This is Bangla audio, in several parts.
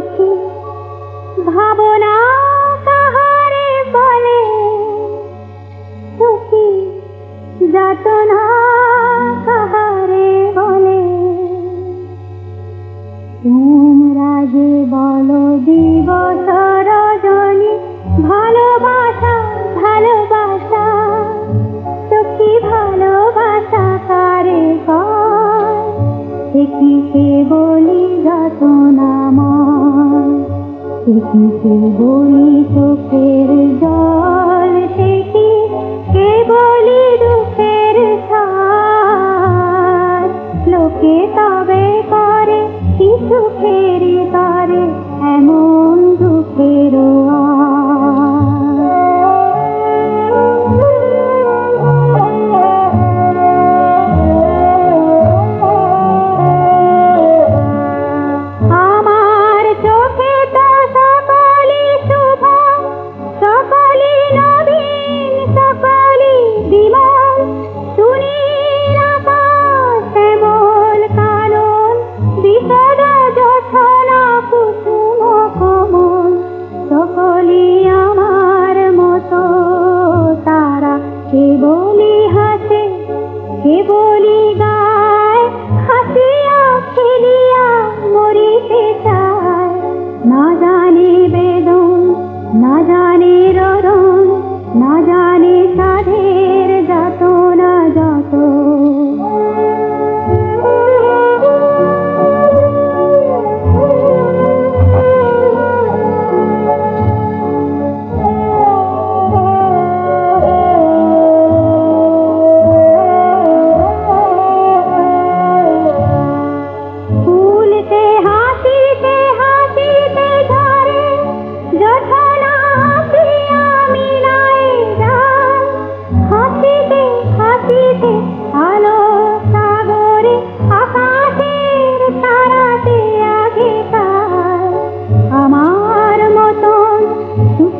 کی किसी से बोली तो फिर जा বলি গায় হাসিয়া খেলিয়া মরিতে চায়। না জানে বেদন না জানে ররণ না জানে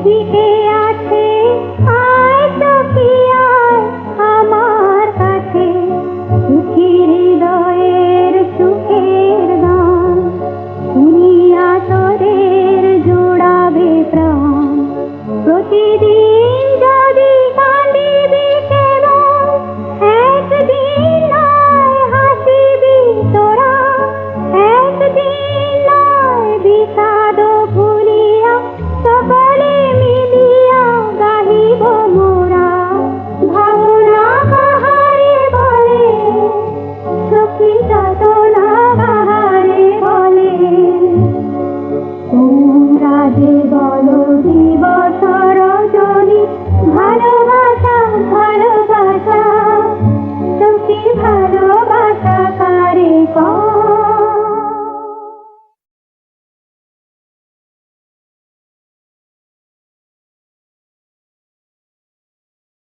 দিকে भालो बासा कारेको